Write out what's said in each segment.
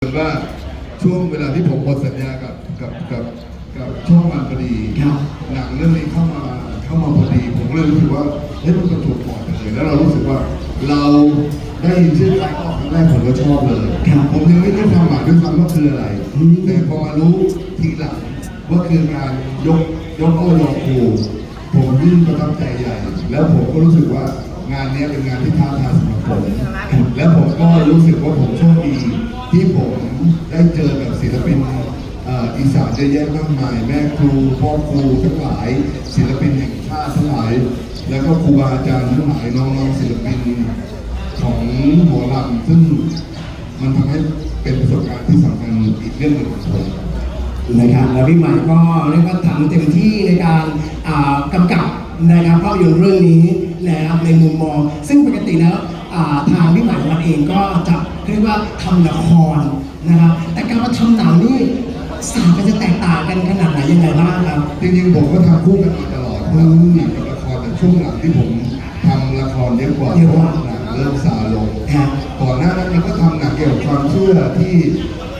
เหมือนว่าช่วงเวลาที่ผมหมดสัญญากับกับกับกับช่องวันพอดีครับหนังเรื่องนี้เข้ามาเข้ามาพอดีผมก็เลยรู้สึกว่าเฮ้ยมันประจวบเหมาะจังเลยแล้วเรารู้สึกว่าเราได้ยินชื่อไลฟ์ออกครั้งแรกผมก็ชอบเลยครับผมยังไม่รู้ความหมายด้วยซ้ำว่าคืออะไรอืมแต่พอมารู้ทีหลังว่าคือการยกยกอ้อยกครูผมยิ่งประทับใจใหญ่ แล้วผมก็รู้สึกว่างานนี้เป็นงานที่ท้าทายสำหรับผมและผมก็รู้สึกว่าผมโชคดี ที่ผมได้เจอกับศิลปินอีสานเยอะแยะมากมาย แม่ครูพ่อครูทั้งหลาย ศิลปินแห่งชาติทั้งหลาย แล้วก็ครูบาอาจารย์ทั้งหลายน้องๆศิลปินของหมอลำซึ่งมันทำให้เป็นประสบการณ์ที่สำคัญอีกเรื่องหนึ่งของผมนะครับแล้วพี่ใหม่ก็เรียกว่าทำเต็มที่ในการอ่ากำกับนะครับภาพยนตร์เรื่องนี้นะครับในมุมมอง ซึ่งปกติแล้ว ทางพี่ใหม่มันเองก็จะเรียกว่าทำละครนะครับแต่การมาทำหนังนี่ศาสตร์มันจะแตกต่างกันขนาดไหนยังไงบ้างครับ จริงๆผมก็ทำคู่กันมาตลอดครับหนังกับละครแต่ช่วงหลังที่ผมทำละครเยอะกว่าเยอะกว่า หนังเริ่มซาลงครับก่อนหน้านั้นเราก็ทำหนังเกี่ยวกับความเชื่อที่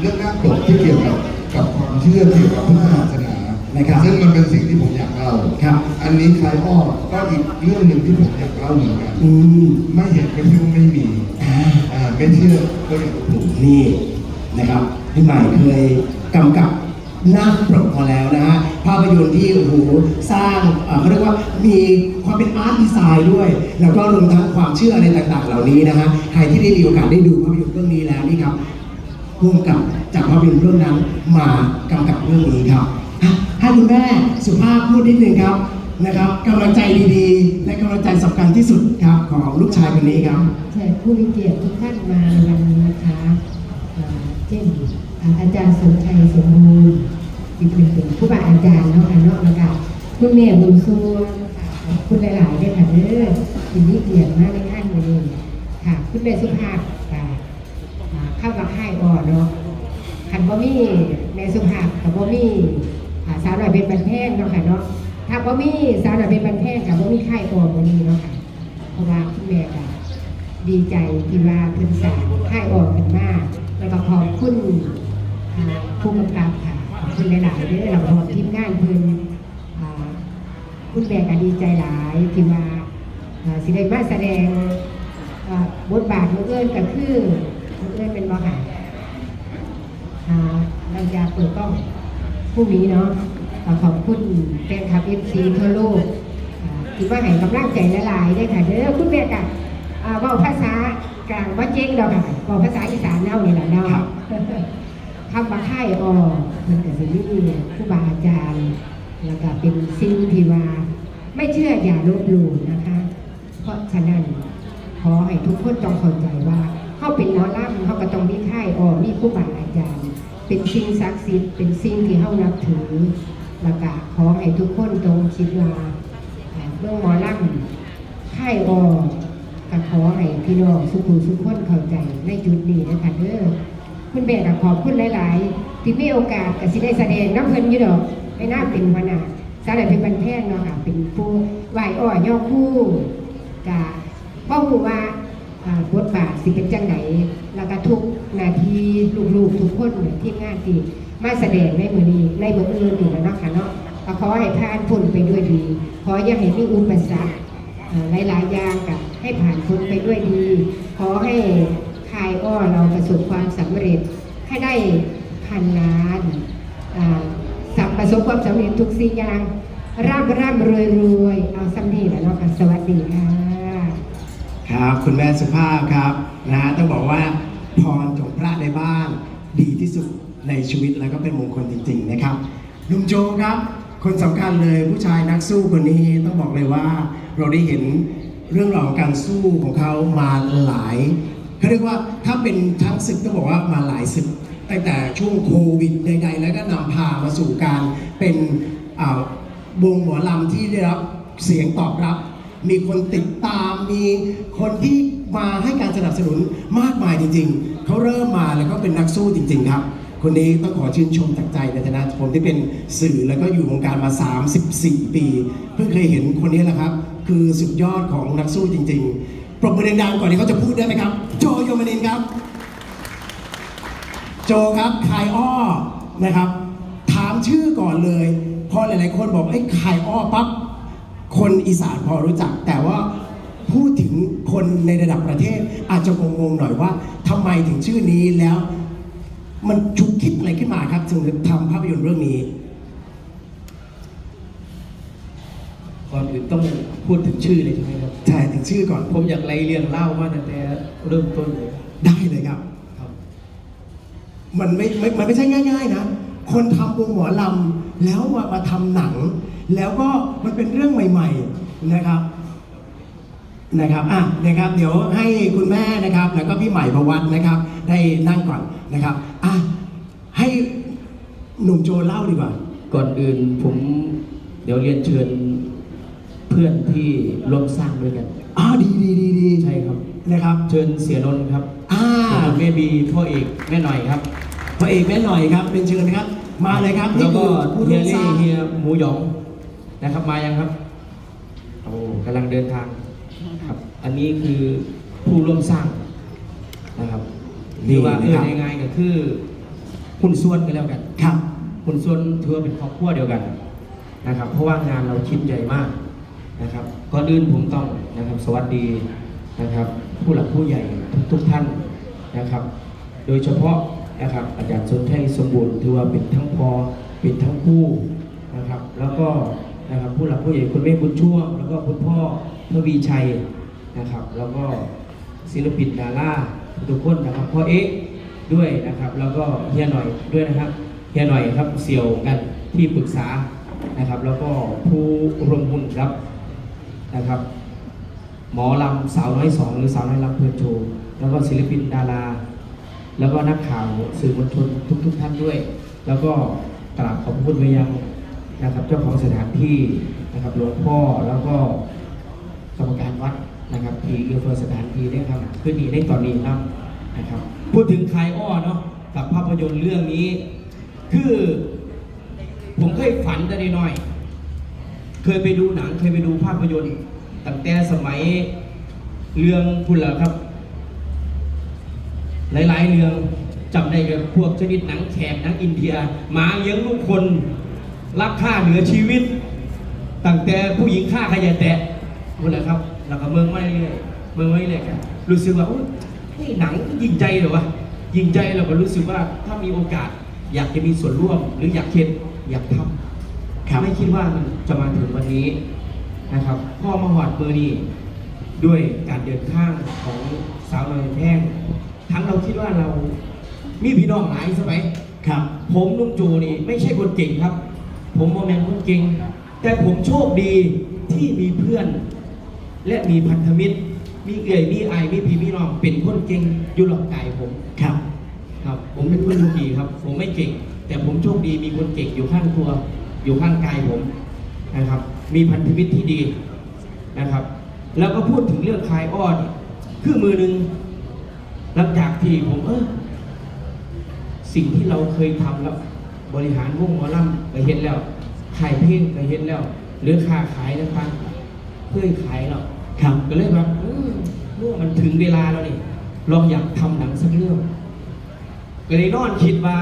เรื่องหน้าตกที่เกี่ยวกับกับความเชื่อเกี่ยวกับพุทธศาสนานะครับซึ่งมันเป็นสิ่งที่ผมอยากเล่า ครับ อันนี้คล้ายอ้อก็อีกเรื่องหนึ่งที่ผมอยากเล่าเหมือนกันอืมไม่เห็นก็ชื่อว่าไม่มีอ่าอ่าไม่เชื่อก็อย่าลบหลู่นี่นะครับพี่ใหม่เคยกำกับหน้าปกมาแล้วนะฮะภาพยนตร์ที่โอ้โหสร้างเอ่อเขาเรียกว่ามีความเป็นอาร์ตดีไซน์ด้วย แล้วก็รวมทั้งความเชื่ออะไรต่างๆ เหล่านี้นะฮะใครที่ได้มีโอกาสได้ดูภาพยนตร์เรื่องนี้แล้วนี่ครับร่วมกับจากภาพยนตร์เรื่องนั้นมากำกับเรื่องนี้ครับอะให้คุณแม่สุภาพพูดนิดนึงครับ นะครับกำลังใจดีๆ และกำลังใจสำคัญที่สุดครับของลูกชายคนนี้ครับเชิญผู้มีเกียรติทุกท่านมาในวันนี้นะคะเอ่อเช่นอ่าอาจารย์สมชัยสมบูรณ์ที่เป็นเป็นผู้บาอาจารย์เนาะค่ะเนาะแล้วก็คุณแม่บุญซูค่ะขอบคุณหลายๆด้วยค่ะเด้อยินดีเกียรติมากในงานวันนี้ค่ะคุณแม่สุภาพค่ะอ่าเข้ากับค่ายอ่อนเนาะ คันบ่มีแม่สุภาพกับบ่มีอ่าสาวหน่อยเป็นบันแพงเนาะค่ะเนาะ ถ้าบ่มีสาวหน่อยเป็นบันแพงกับบ่มีค่ายอ่อนวันนี้เนาะค่ะเพราะว่าคุณแม่ก็ดีใจที่ว่าเพิ่นสร้างค่ายออกกันมาก แล้วก็ขอบคุณผู้กำกับค่ะขอบคุณหลายๆเด้อเราขอบทีมงานเพิ่นคุณแม่ก็ดีใจหลายที่ว่าอ่าสิได้มาแสดงบทบาทของเอิญก็คือของเอิญเป็นบ่ค่ะอ่าเราจะเปิดกล้องพรุ่งนี้เนาะ ขอบคุณแฟนคลับเอฟซีทั่วโลกอ่าที่ว่าให้กำลังใจหลายๆได้อค่ะเด้อคุณแม่ก็อ่าเว่าภาษากลางว่าเจ๊งดอกค่ะเว่าภาษาอีสานเน่านี่แหละเนาะครับคำว่าค่ายออมันก็จะมีครูบาอาจารย์แล้วก็เป็นสิ่งที่ว่าไม่เชื่ออย่าลบหลู่นะคะ เพราะฉะนั้นขอให้ทุกคนต้องเข้าใจว่าเขาเป็นหมอล่ำเขาก็ต้องมีค่ายออมีครูบาอาจารย์ เป็นสิ่งศักดิ์สิทธิ์เป็นสิ่งที่เขานับถือ แล้วก็ขอให้ทุกคนต้องคิดว่าเรื่องหมอล่ำค่ายออก็ขอให้พี่น้องสุขุสุขคนเข้าใจในจุดนี้นะคะเด้อคุณแม่ก็ขอบคุณหลาย ๆ ที่มีโอกาสก็สิได้แสดงน้ำเพลินอยู่ดอกไม่น่าเป็นหัวหน้าสารเป็นบันแพงเนาะค่ะเป็นผู้ไหวอ้อย่อคู่กะพ่อหูว่าอ่าบทบาทสิเป็นจังไหนแล้วก็ทุกนาทีลูกๆทุกคนเนี่ยที่งานที่ มาแสดงในมือนี้ในมืออื่นอีกแล้วเนาะค่ะเนาะก็ขอให้ผ่านพ้นไปด้วยดี ขออย่าให้มีอุปสรรคหลายๆอย่างกับให้ผ่านพ้นไปด้วยดี ขอให้คายอ้อเราประสบความสำเร็จให้ได้พันล้านสับประสบความสำเร็จทุกสิ่งอย่างร่ำร่ำรวยรวยเอาสำนีแหละเนาะค่ะสวัสดีค่ะครับคุณแม่สุภาพครับนะฮะต้องบอกว่าพรของพระในบ้านดีที่สุด ในชีวิตแล้วก็เป็นมงคลจริง ๆ นะครับลุงโจครับ คนสำคัญเลยผู้ชายนักสู้คนนี้ต้องบอกเลยว่า เราได้เห็นเรื่องราวการสู้ของเขามาหลายเขาเรียกว่าถ้าเป็นทั้งศึกต้องบอกว่ามาหลายศึกตั้งแต่ช่วงโควิดใดๆ แล้วก็นำพามาสู่การเป็นวงหมอลำที่ได้รับเสียงตอบรับ มีคนติดตาม มีคนที่มาให้การสนับสนุนมากมายจริง ๆ เขาเริ่มมาแล้วก็เป็นนักสู้จริง ๆ ครับ คนนี้ต้องขอชื่นชมจากใจในฐานะผมที่เป็นสื่อแล้วก็อยู่วงการมา 34 ปี เพิ่งเคยเห็นคนนี้แหละครับ คือสุดยอดของนักสู้จริง ๆ ปรบมือดังๆก่อนที่เขาจะพูดได้ไหมครับ โจโยมานินครับ โจครับคายอ้อนะครับ ถามชื่อก่อนเลย พอหลายๆ คนบอกไอ้คายอ้อปั๊บคนอีสานพอรู้จักแต่ว่าพูดถึงคนในระดับประเทศอาจจะงงๆหน่อยว่าทำไมถึงชื่อนี้แล้ว มันชุกคิดอะไรขึ้นมาครับถึงทำภาพยนตร์เรื่องนี้ ก่อนอื่นต้องพูดถึงชื่อเลยใช่ไหมครับ ใช่ถึงชื่อก่อน ผมอยากไล่เรียงเล่ามาตั้งแต่เริ่มต้นเลย ได้เลยครับ ครับ มันไม่ไม่มันไม่ใช่ง่าย ๆ นะ คนทำวงหมอลำแล้วมามาทำหนัง แล้วก็มันเป็นเรื่องใหม่ ๆนะครับนะครับ อะ นะครับ เดี๋ยวให้คุณแม่นะครับ แล้วก็พี่ใหม่ประวัตินะครับ ได้นั่งก่อนนะครับอะให้หนุ่มโจเล่าดีกว่า ก่อนอื่นผมเดี๋ยวเรียนเชิญเพื่อนที่ร่วมสร้างด้วยกันอ๋อดีดีดีดีใช่ครับนะครับ เชิญเสียนนท์ครับอ่าแม่บีพ่อเอกแม่หน่อยครับพระเอกแม่หน่อยครับเป็นเชิญนะครับ มาเลยครับแล้วก็คือผู้เฮีร่ยวมสเล่ร้างเฮียหมูหยองนะครับมายังครับโอ้กำลังเดินทางครับ อันนี้คือผู้ร่วมสร้างนะครับ หรือว่าเออง่ายๆก็คือหุ้นส่วนกันแล้วกันครับหุ้นส่วนถือว่าเป็นครอบครัวเดียวกันนะครับ เพราะว่างานเราชิ้นใหญ่มากนะครับก่อนอื่นผมต้องนะครับสวัสดีนะครับ ผู้หลักผู้ใหญ่ทุกๆท่านนะครับ โดยเฉพาะนะครับอาจารย์สนชัยสมบูรณ์ถือว่าเป็นทั้งพอเป็นทั้งผู้นะครับ แล้วก็นะครับผู้หลักผู้ใหญ่คุณแม่บุญช่วง แล้วก็คุณพ่อทวีชัยนะครับ แล้วก็ศิลปินดารา ทุกคนนะครับพ่อเอ๊ะด้วยนะครับ แล้วก็เฮียหน่อยด้วยนะครับเฮียหน่อยครับเสี่ยวกันที่ปรึกษานะครับ แล้วก็ผู้รวมหุ้นครับนะครับ หมอลำสาวน้อยสองหรือสาวน้อยลำเพลินโชว์แล้วก็ศิลปินดารา แล้วก็นักข่าวสื่อมวลชนทุกๆทท่านด้วย แล้วก็กราบขอบคุณไปยังนะครับ เจ้าของสถานที่นะครับหลวงพ่อแล้วก็กรรมการวัด นะครับที่อื้อเฟื้อสถานที่ได้ครับขึ้นดีได้ตอนนี้ครับนะครับ พูดถึงคายอ้อเนาะกับภาพยนตร์เรื่องนี้ คือผมเคยฝันแต่น้อย เคยไปดูหนังเคยไปดูภาพยนตร์ตั้งแต่สมัยเรื่องคุณล่ะครับ หลายๆเรื่องจำได้กับพวกชนิดหนังแขกหนังอินเดียหมาเลี้ยงลูกคนรักค่าเหนือชีวิตตั้งแต่ผู้หญิงฆ่าขยะแตะ คุณล่ะครับแล้วก็เมืองไม่เรื่อยๆเมืองไม่เรื่อยๆกันรู้สึกว่าอุ๊ยนี่หนังยิงใจเหรอวะยิงใจเราก็รู้สึกว่าถ้ามีโอกาสอยากจะมีส่วนร่วม หรืออยากเห็นอยากทำครับไม่คิดว่ามันจะมาถึงวันนี้นะครับ พ่อมาหอดเบอร์นี้ด้วยการเดินทางของสาวน้อยแพงทั้งเราคิดว่าเรามีพี่น้องหลายสมัยครับ ผมนุ่มจูนี่ไม่ใช่คนเก่งครับ ผมโมเมนคนเก่ง แต่ผมโชคดีที่มีเพื่อน และมีพันธมิตร มีเอื่อยมีไอายมีพี่มีน้องเป็นคนเก่งอยู่หลอกไก่ผมครับ ครับ ผมเป็นคนโชคดีครับ ผมไม่เก่ง แต่ผมโชคดีมีคนเก่งอยู่ข้างตัว อยู่ข้างกายผมนะครับ มีพันธมิตรที่ดีนะครับ แล้วก็พูดถึงเรื่องคลายอ้อนคือมือหนึ่งหลังจากที่ผมเออสิ่งที่เราเคยทำแล้วบริหารวงหมอลำไปเห็นแล้วขายเพลงไปเห็นแล้ว หรือค้าขายนะครับเพื่อขายเนาะ ครับก็เลยแบบเออเมื่อมันถึงเวลาแล้วนี่ลองอยากทำหนังสักเรื่องก็เลยนอนคิดว่า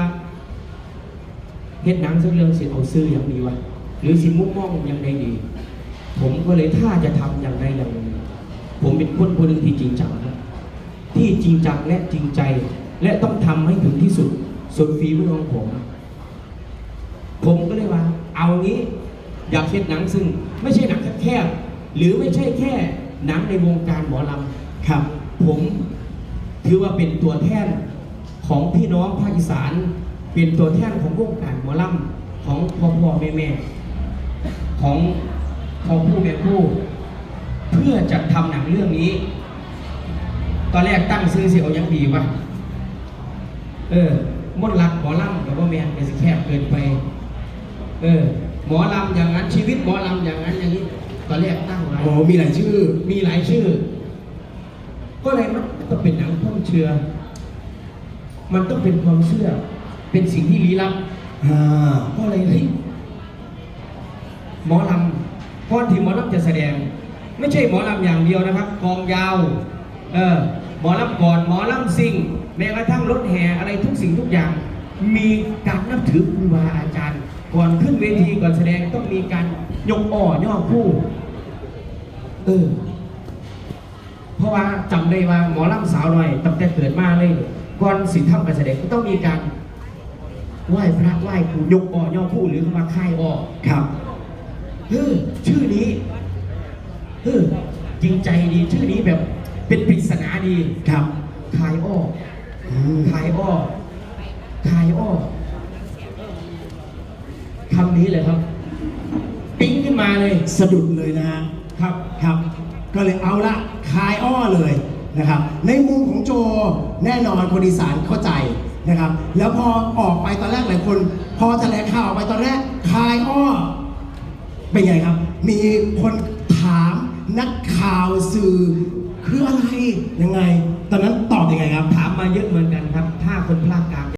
เฮ็ดหนังสักเรื่องสิเอาซื้ออย่างดีวะหรือสิมุกมองอย่างใดดี ผมก็เลยถ้าจะทำอย่างใดอย่างหนึ่งผมเป็นคนคนหนึ่งที่จริงจังนะที่จริงจังและจริงใจ และต้องทำให้ถึงที่สุดสุดฝีมือของผม ผมก็เลยว่า เอางี้อยากเฮ็ดหนังซึ่ง ไม่ใช่หนังแคบๆหรือไม่ใช่แค่ หนังในวงการหมอลำครับ ผมถือว่าเป็นตัวแทนของพี่น้องภาคอีสาน เป็นตัวแทนของวงการหมอลำของพ่อพ่อแม่แม่ของของผู้แม่ผู้ เพื่อจะทำหนังเรื่องนี้ ตอนแรกตั้งซื้อเสียวยังดีวะเออมดรักหมอลำกับว่าแมนเป็นสิแคบเกินไป เออ หมอลำอย่างนั้นชีวิตหมอลำอย่างนั้นอย่างนี้ ตอนแรกตั้งไว้โอ้มีหลายชื่อ มีหลายชื่อ ก็เลยมันต้องเป็นหนังความเชื่อ มันต้องเป็นความเชื่อ เป็นสิ่งที่ลี้ลับอ่าก็เลยเฮ้ยหมอลำก่อนที่หมอลำจะแสดง ไม่ใช่หมอลำอย่างเดียวนะครับกองยาวเออหมอลำก่อนหมอลำซิ่งแมม้กระทั่งรถแห่อะไรทุกสิ่งทุกอย่าง มีการนับถือครูบาอาจารย์ ก่อนขึ้นเวทีก่อนแสดงต้องมีการ ยกอ่อย่อคู่เออเพราะว่าจำได้ว่าหมอลำสาวหน่อยตั้งแต่เกิดมาเลยก่อนสิทำการแสดงก็ต้องมีการไหว้พระไหว้ครูยกอ่อย่อคู่หรือคำว่าค่ายอ่อครับเออชื่อนี้เออจริงใจดีชื่อนี้แบบเป็นปริศนาดีครับคายอ้ออืมคายอ้อคายอ้อคำนี้เลยครับ ปิ๊งขึ้นมาเลย สะดุดเลยนะฮะครับครับ ก็เลยเอาละคายอ้อเลยนะครับ ในมุมของโจแน่นอนคนอีสานเข้าใจนะครับ แล้วพอออกไปตอนแรกหลายคน พอแถลงข่าวออกไปตอนแรกคายอ้อเป็นไงครับ มีคนถามนักข่าวสื่อคืออะไรยังไง ตอนนั้นตอบยังไงครับ ถามมาเยอะเหมือนกันครับ ถ้าคนภาคกลาง